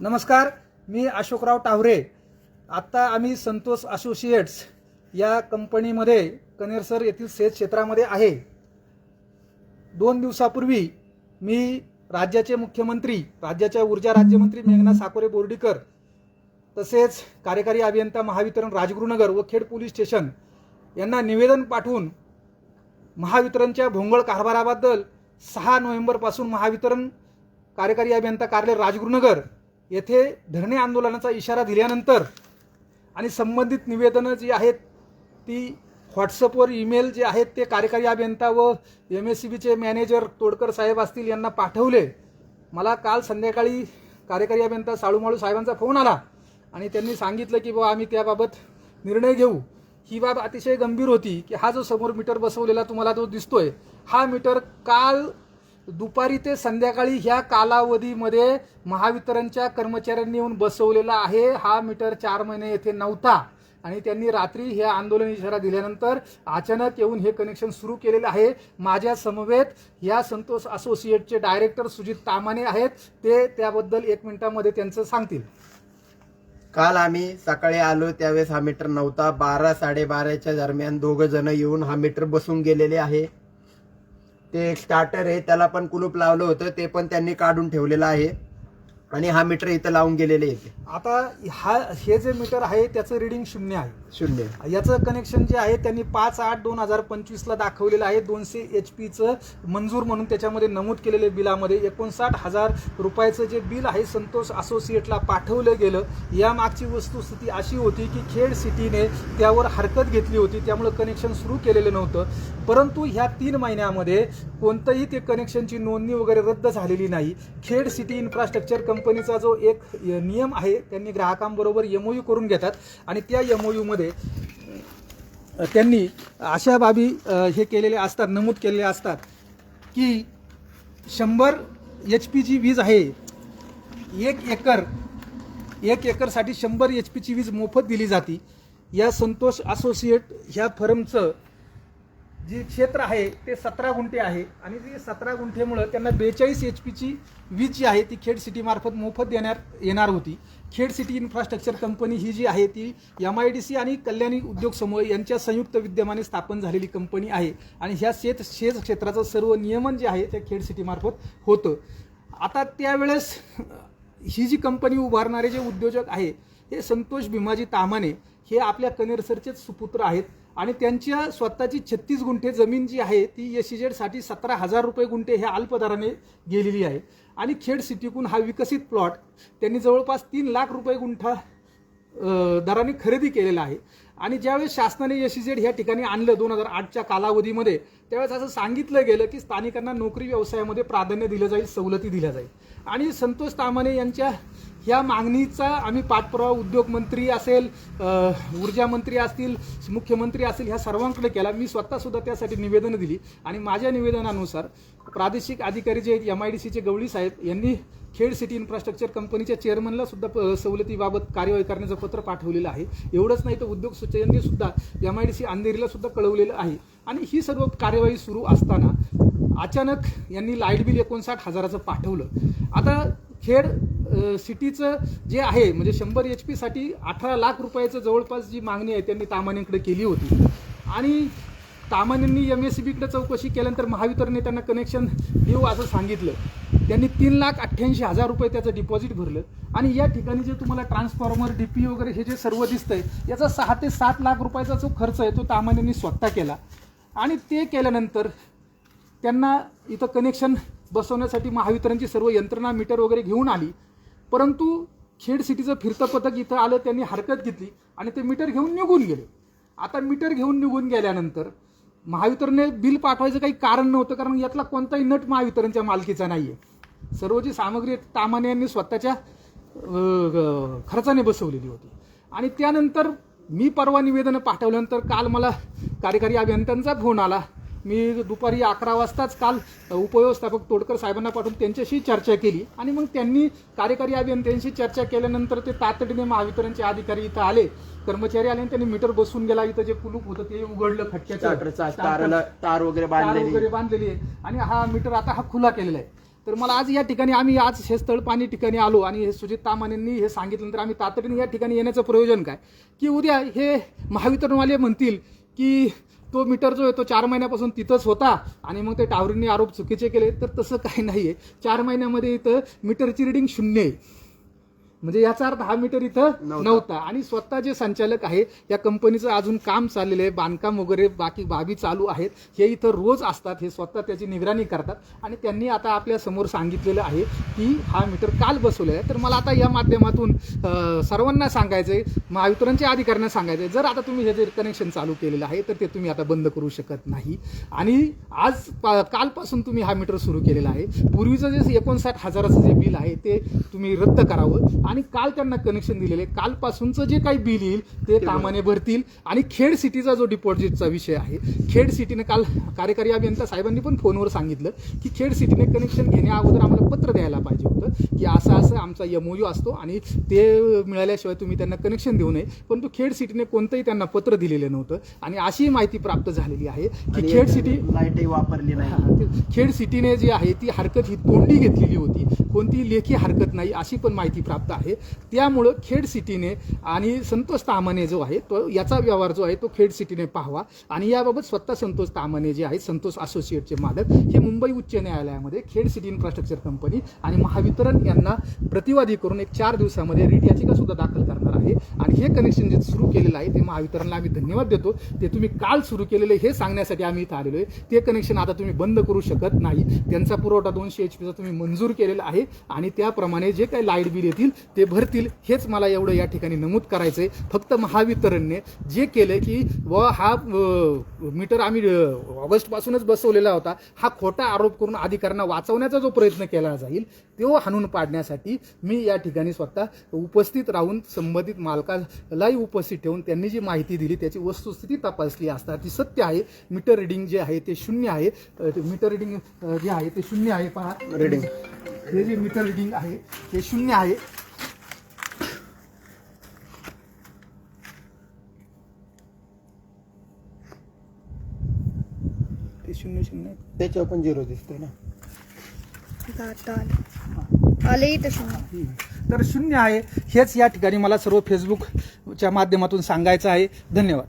नमस्कार मी अशोकराव टावरे. आत्ता आम्ही संतोष असोसिएट्स या कंपनीमध्ये कनेरसर येथील सेच क्षेत्रामध्ये आहे. दोन दिवसापूर्वी मी राज्याचे मुख्यमंत्री राज्याच्या ऊर्जा राज्यमंत्री मेघना साकोरे बोर्डीकर तसेच कार्यकारी अभियंता महावितरण राजगुरुनगर व खेड पोलीस स्टेशन यांना निवेदन पाठवून महावितरणच्या भोंगळ कारभाराबद्दल सहा नोव्हेंबरपासून महावितरण कार्यकारी अभियंता कार्यालय राजगुरुनगर येथे धरणे आंदोलनाचा इशारा दिल्यानंतर आणि संबंधित निवेदनं जी आहेत ती व्हॉट्सअपवर ईमेल जे आहेत ते कार्यकारी अभियंता व एम एस सी बीचे मॅनेजर तोडकर साहेब असतील यांना पाठवले. मला काल संध्याकाळी कार्यकारी अभियंता साळूमाळू साहेबांचा फोन आला आणि त्यांनी सांगितलं की बाबा आम्ही त्याबाबत निर्णय घेऊ. ही बाब अतिशय गंभीर होती की हा जो समोर मीटर बसवलेला तुम्हाला जो दिसतोय हा मीटर काल दुपारी ते संध्याकाळी ह्या कालावधीमध्ये महावितरणच्या कर्मचाऱ्यांनी येऊन बसवलेला आहे. हा मीटर चार महिने येथे नव्हता. आणि त्यांनी रात्री हे आंदोलन इशारा दिल्यानंतर अचानक येऊन हे कनेक्शन सुरू केलेलं आहे. माझ्या समवेत या संतोष असोसिएटचे डायरेक्टर सुजित तामाने आहेत. ते त्याबद्दल एक मिनिटामध्ये त्यांचं सांगतील. काल आम्ही सकाळी आलो त्यावेळेस हा मीटर नव्हता. बारा साडेबाराच्या दरम्यान दोघं जण येऊन हा मीटर बसून गेलेले आहे. ते एक स्टार्टर आहे त्याला पण कुलूप लावलं होतं ते पण त्यांनी काढून ठेवलेलं आहे. आणि हा मीटर इथं लावून गेलेले आहे आता हा हे जे मीटर आहे त्याचं रिडिंग शून्य आहे. शून्य. याचं कनेक्शन जे आहे त्यांनी पाच आठ दोन हजार पंचवीसला दाखवलेलं आहे दोनशे एच पीचं मंजूर म्हणून त्याच्यामध्ये नमूद केलेले बिलामध्ये. एकोणसाठ हजार रुपयाचं जे बिल आहे संतोष असोसिएटला पाठवलं गेलं. या मागची वस्तुस्थिती अशी होती की खेड सिटीने त्यावर हरकत घेतली होती त्यामुळं कनेक्शन सुरू केलेलं नव्हतं. परंतु ह्या तीन महिन्यामध्ये कोणतंही ते कनेक्शनची नोंदणी वगैरे रद्द झालेली नाही. खेड सिटी इन्फ्रास्ट्रक्चर कंपनीचा जो एक नियम आहे त्यांनी ग्राहकांबरोबर एमओयू करून घेतात आणि त्या एमओयूमध्ये त्यांनी अशा बाबी हे केलेले असतात नमूद केलेले असतात की शंभर एच पीची वीज आहे. एक एकर एक एकरसाठी शंभर एच पीची वीज मोफत दिली जाते. या संतोष असोसिएट ह्या फर्मचं जे क्षेत्र आहे ते सतरा गुंठे आहे. आणि ते सतरा गुंठेमुळं त्यांना बेचाळीस एच पीची वीज जी आहे ती खेड सिटीमार्फत मोफत देण्यात येणार होती. खेड सिटी इन्फ्रास्ट्रक्चर कंपनी ही जी आहे ती एम आय डी सी आणि कल्याणी उद्योग समूह यांच्या संयुक्त विद्यमाने स्थापन झालेली कंपनी आहे. आणि ह्या शेत शेत क्षेत्राचं सर्व नियमन जे आहे ते खेड सिटीमार्फत होतं. आता त्यावेळेस ही जी कंपनी उभारणारे जे उद्योजक आहे हे संतोष भीमाजी तामाने हे आपल्या कनेरसरचेच सुपुत्र आहेत आणि त्यांच्या स्वतःची छत्तीस गुंठे जमीन जी आहे ती एसीजेडसाठी सतरा हजार रुपये गुंठे ह्या अल्पदराने गेलेली आहे. आणि खेड सिटीकून हा विकसित प्लॉट त्यांनी जवळपास तीन लाख रुपये गुंठा दराने खरेदी केलेला आहे. आणि ज्यावेळेस शासनाने एसीजेड ह्या ठिकाणी आणलं दोन हजार आठच्या कालावधीमध्ये त्यावेळेस असं सांगितलं गेलं की स्थानिकांना नोकरी व्यवसायामध्ये प्राधान्य दिलं जाईल सवलती दिल्या जाईल. आणि संतोष तामाने यांच्या ह्या मागणीचा आम्ही पाठपुरावा उद्योग मंत्री असेल ऊर्जा मंत्री असतील मुख्यमंत्री असतील ह्या सर्वांकडे केला. मी स्वतःसुद्धा त्यासाठी निवेदनं दिली. आणि माझ्या निवेदनानुसार प्रादेशिक अधिकारी जे आहेत एम आय डी सीचे गवळी साहेब यांनी खेड सिटी इन्फ्रास्ट्रक्चर कंपनीच्या चेअरमनला सुद्धा प- सवलतीबाबत कार्यवाही करण्याचं पत्र पाठवलेलं आहे. एवढंच नाही तर उद्योग सचिवांनी सुद्धा एम आय डी सी अंधेरीला सुद्धा कळवलेलं आहे. आणि ही सर्व कार्यवाही सुरू असताना अचानक यांनी लाइट बिल एकोणसाठ हजाराचं पाठवलं. आता खेड सिटीचं जे आहे म्हणजे शंभर एच पीसाठी अठरा लाख रुपयाचं जवळपास जी मागणी आहे त्यांनी तामानेकडे केली होती. आणि तामानेंनी एम एस सी बीकडे चौकशी केल्यानंतर महावितरणने त्यांना कनेक्शन देऊ असं सांगितलं. त्यांनी तीन लाख अठ्ठ्याऐंशी हजार रुपये त्याचं डिपॉझिट भरलं. आणि या ठिकाणी जे तुम्हाला ट्रान्सफॉर्मर डी पी वगैरे हे जे सर्व दिसतंय याचा सहा ते सात लाख रुपयाचा जो खर्च आहे तो तामानेंनी स्वतः केला. आणि ते केल्यानंतर त्यांना इथं कनेक्शन बसवण्यासाठी महावितरणची सर्व यंत्रणा मीटर वगैरे घेऊन आली. परंतु खेड सिटीचं फिरतं पथक इथं आलं त्यांनी हरकत घेतली आणि ते मीटर घेऊन निघून गेले. आता मीटर घेऊन निघून गेल्यानंतर महावितरणने बिल पाठवायचं काही कारण नव्हतं कारण यातला कोणताही नट महावितरणच्या मालकीचा नाही आहे सर्व जी सामग्री तामाने यांनी स्वतःच्या खर्चाने बसवलेली होती. आणि त्यानंतर मी परवा निवेदनं पाठवल्यानंतर काल मला कार्यकारी अभियंत्यांचा फोन आला. मी दुपारी अकरा वाजताच काल उपव्यवस्थापक तोडकर साहेबांना पाठवून त्यांच्याशी चर्चा केली. आणि मग त्यांनी कार्यकारी अभियंत्यांशी चर्चा केल्यानंतर ते तातडीने महावितरणचे अधिकारी इथं आले. कर्मचारी आले आणि त्यांनी मीटर बसून गेला. इथं जे कुलूप होतं ते उघडलं खटक्याचं. तार वगैरे वगैरे बांधलेली आहे. आणि हा मीटर आता हा खुला केलेला आहे. तर मला आज या ठिकाणी आम्ही आज हे स्थळ पाणी ठिकाणी आलो आणि हे सुजित तामानेंनी हे सांगितल्यानंतर आम्ही तातडीने या ठिकाणी येण्याचं प्रयोजन काय? की उद्या हे महावितरणवाले म्हणतील की तो मीटर जो आहे तो चार महिन्यापासून तिथंच होता आणि मग ते टावरींनी आरोप चुकीचे केले तर तसं काही नाही आहे चार महिन्यामध्ये इथं मीटरची रिडिंग शून्य आहे. म्हणजे याचा अर्थ हा मीटर इथं नव्हता. आणि स्वतः जे संचालक आहे या कंपनीचं अजून काम चाललेलं आहे बांधकाम वगैरे बाकी बाबी चालू आहेत हे इथं रोज असतात हे स्वतः त्याची निगराणी करतात. आणि त्यांनी आता आपल्यासमोर सांगितलेलं आहे की हा मीटर काल बसवलेला आहे. तर मला आता या माध्यमातून सर्वांना सांगायचं आहे महावितरणच्या अधिकाऱ्यांना सांगायचं आहे जर आता तुम्ही हे जे कनेक्शन चालू केलेलं आहे तर ते तुम्ही आता बंद करू शकत नाही. आणि आज कालपासून तुम्ही हा मीटर सुरू केलेला आहे. पूर्वीचं जे एकोणसाठ हजाराचं जे बिल आहे ते तुम्ही रद्द करावं. आणि काल त्यांना कनेक्शन दिलेले. कालपासूनचं जे काही बिल येईल ते तामाने भरतील. आणि खेड सिटीचा जो डिपॉझिटचा विषय आहे खेड सिटीने काल कार्यकारी अभियंता साहेबांनी पण फोनवर सांगितलं की खेड सिटीने कनेक्शन घेण्या अगोदर आम्हाला पत्र द्यायला पाहिजे होतं की असं असं आमचा एमओयू असतो आणि ते मिळाल्याशिवाय तुम्ही त्यांना कनेक्शन देऊ नये. परंतु खेड सिटीने कोणतंही त्यांना पत्र दिलेलं नव्हतं. आणि अशी माहिती प्राप्त झालेली आहे की खेड सिटी लाईटही वापरली नाही. खेड सिटीने जी आहे ती हरकत ही तोंडी घेतलेली होती. कोणती लेखी हरकत नाही अशी पण माहिती प्राप्त आहे. त्यामुळं खेड सिटीने आणि संतोष तामाने जो आहे तो याचा व्यवहार जो आहे तो खेड सिटीने पाहावा आणि याबाबत स्वतः संतोष तामाने जे आहेत संतोष असोसिएटचे मालक हे मुंबई उच्च न्यायालयामध्ये खेड सिटी इन्फ्रास्ट्रक्चर कंपनी आणि महावितरण यांना प्रतिवादी करून एक चार दिवसामध्ये रीट याचिका सुद्धा दाखल करणार आहे. आणि हे कनेक्शन जे सुरू केलेलं आहे ते महावितरणला आम्ही धन्यवाद देतो. ते तुम्ही काल सुरू केलेले हे सांगण्यासाठी आम्ही इथं आलेलो आहे. ते कनेक्शन आता तुम्ही बंद करू शकत नाही. त्यांचा पुरवठा दोनशे एच पीचा तुम्ही मंजूर केलेला आहे. आणि त्याप्रमाणे जे काही लाइट बिल येतील ते भरतील हेच मला एवढं या ठिकाणी नमूद करायचं आहे फक्त महावितरणने जे केलं की व हा मीटर आम्ही ऑगस्टपासूनच बसवलेला होता हा खोटा आरोप करून अधिकाऱ्यांना वाचवण्याचा जो प्रयत्न केला जाईल तो हाणून पाडण्यासाठी मी या ठिकाणी स्वतः उपस्थित राहून संबंधित मालकालाही उपस्थित ठेवून त्यांनी जी माहिती दिली त्याची वस्तुस्थिती तपासली असता ती सत्य आहे. मीटर रिडिंग जे आहे ते शून्य आहे. मीटर रिडिंग जे आहे ते शून्य आहे. पहा. रिडिंग. हे जे मीटर रिडिंग आहे ते शून्य आहे. ते शून्य शून्य. त्याच्यावर पण झिरो दिसतोय ना. आता आलं. आलं इथं शून्य. तर शून्य आहे. हेच या ठिकाणी मला सर्व फेसबुकच्या माध्यमातून सांगायचं आहे. धन्यवाद.